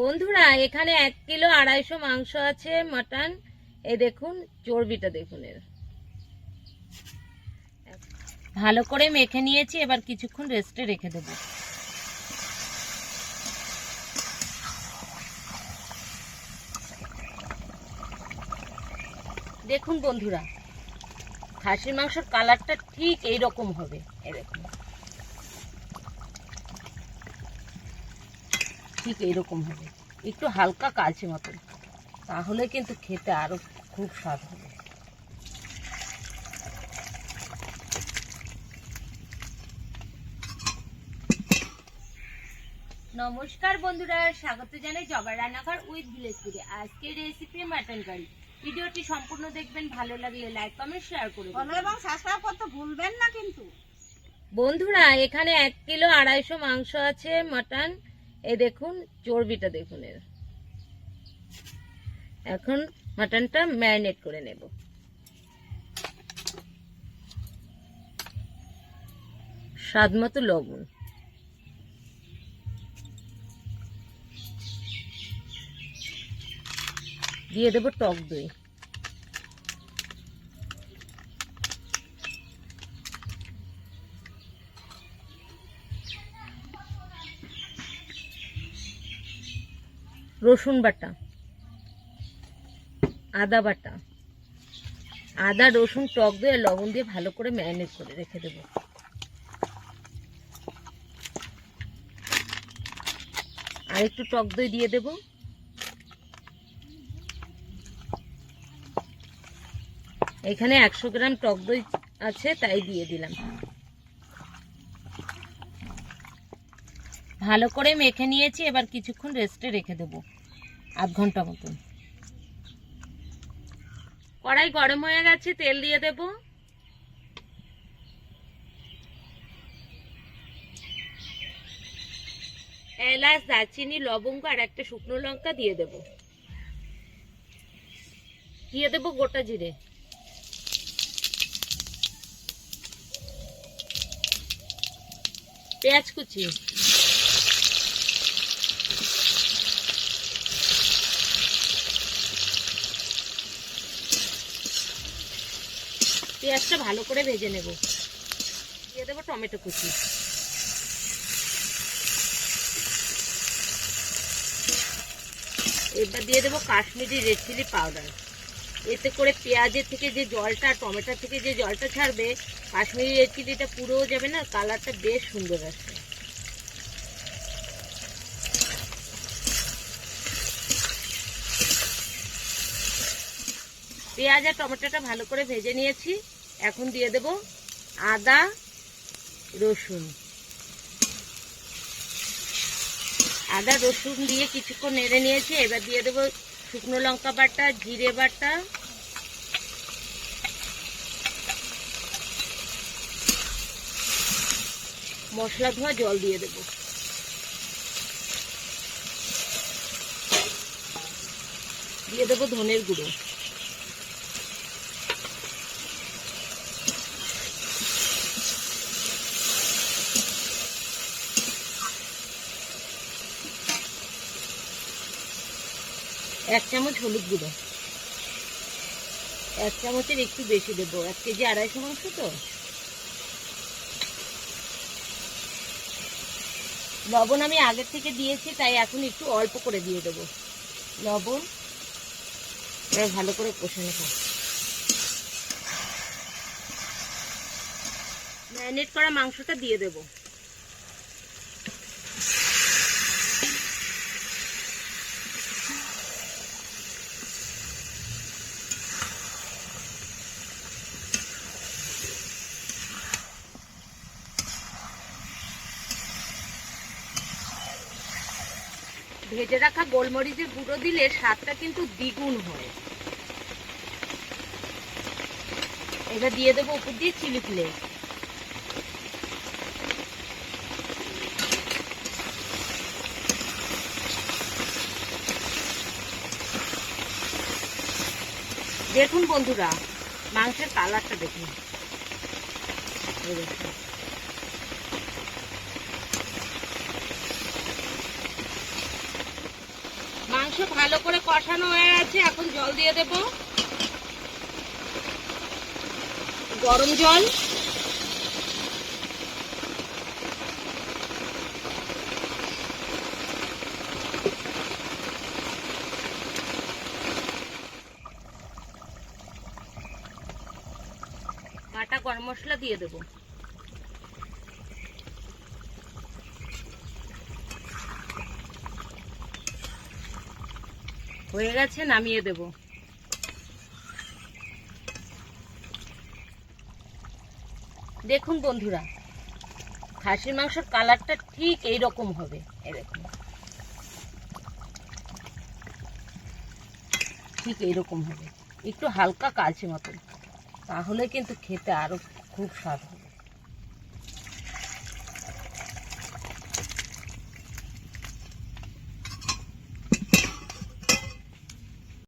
বন্ধুরা, এখানে এক কিলো আড়াইশো মাংস আছে, মাটন। এ দেখুন, চর্বিটা দেখুন এর। ভালো করে মেখে নিয়েছি, এবার কিছুক্ষণ রেস্টে রেখে দেবো। দেখুন বন্ধুরা, খাসির মাংসের কালারটা ঠিক এই রকম হবে এই ঠিক এইরকম হবে। একটু হালকা কালচে মতন। তাহলে কিন্তু খেতে আরও খুব স্বাদ হবে। নমস্কার বন্ধুরা স্বাগত জানাই জবার রান্নাঘর উইথ ভিলেজ ফুডে আজকের রেসিপি মাটন কারি ভিডিওটি সম্পূর্ণ দেখবেন ভালো লাগলে লাইক কমেন্ট শেয়ার করে ফলো এবং সাবস্ক্রাইব করতে ভুলবেন না কিন্তু। বন্ধুরা এখানে এক কিলো আড়াইশো মাংস আছে মাটন এই দেখুন, চর্বিটা দেখুন এর। এখন মাটনটা ম্যারিনেট করে নেব। স্বাদ মতো লবণ। দিয়ে দেবো টক দই। রসুন বাটা, আদা বাটা, আদা, রসুন, টক আর লবণ দিয়ে ভালো করে ম্যারিনেট করে রেখে দেবো। আর একটু টক দই দিয়ে দেব। এখানে একশো গ্রাম টক দই আছে, তাই দিয়ে দিলাম। ভালো করে মেখে নিয়েছি, এবার কিছুক্ষণ রেস্টে রেখে দেব, আধ ঘণ্টা মতন। কড়াই গরম হয়ে গেছে, তেল দিয়ে দেব। এলাচ, দারচিনি, লবঙ্গ আর একটা শুকনো লঙ্কা দিয়ে দেব। দিয়ে দেব গোটা জিরে। পেঁয়াজ কুচি। পেঁয়াজটা ভালো করে ভেজে নেব। দিয়ে দেবো টমেটো কুচি। এবার দিয়ে দেবো কাশ্মীরি রেড চিলি পাউডার। এতে করে পেঁয়াজের থেকে যে জলটা টমেটো থেকে যে জলটা ছাড়বে, কাশ্মীরি রেড চিলিটা পুরোও যাবে না, কালারটা বেশ সুন্দর আসবে। পেঁয়াজ আর টমেটোটা ভালো করে ভেজে নিয়েছি। এখন দিয়ে দেব আদা, রসুন। আদা, রসুন দিয়ে কিছুক্ষণ নেড়ে নিয়েছি। এবার দিয়ে দেবো শুকনো লঙ্কা বাটা, জিরে বাটা। মশলা ধোয়া জল দিয়ে দেব। দিয়ে দেবো ধনের গুঁড়ো। এক চামচ হলুদ গুঁড়ো। এক চামচের একটু বেশি দেবো। এক কেজি আড়াইশো মাংস তো। লবণ আমি আগের থেকে দিয়েছি, তাই এখন একটু অল্প করে দিয়ে দেবো। লবণ ভালো করে কষে নেব। ম্যারিনেট করা মাংসটা দিয়ে দেবো। ভেজে রাখা গোলমরিচের গুঁড়ো দিলে স্বাদটা কিন্তু দ্বিগুণ হয়। এটা দিয়ে দেবো উপর দিয়ে চিলি ফ্লেক্স দেখুন বন্ধুরা, মাংসের কালারটা দেখুন এই দেখুন। মাংস ভালো করে কষানো হয়ে গেছে, এখন জল দিয়ে দেব। গরম জল। কাটা গরম মশলা দিয়ে দেবো। হয়ে গেছে, নামিয়ে দেব। দেখুন বন্ধুরা, খাসির মাংসের কালারটা ঠিক এই রকম হবে দেখুন। ঠিক এইরকম হবে, একটু হালকা কালচে মতন, তাহলে কিন্তু খেতে আরও খুব স্বাদ হবে।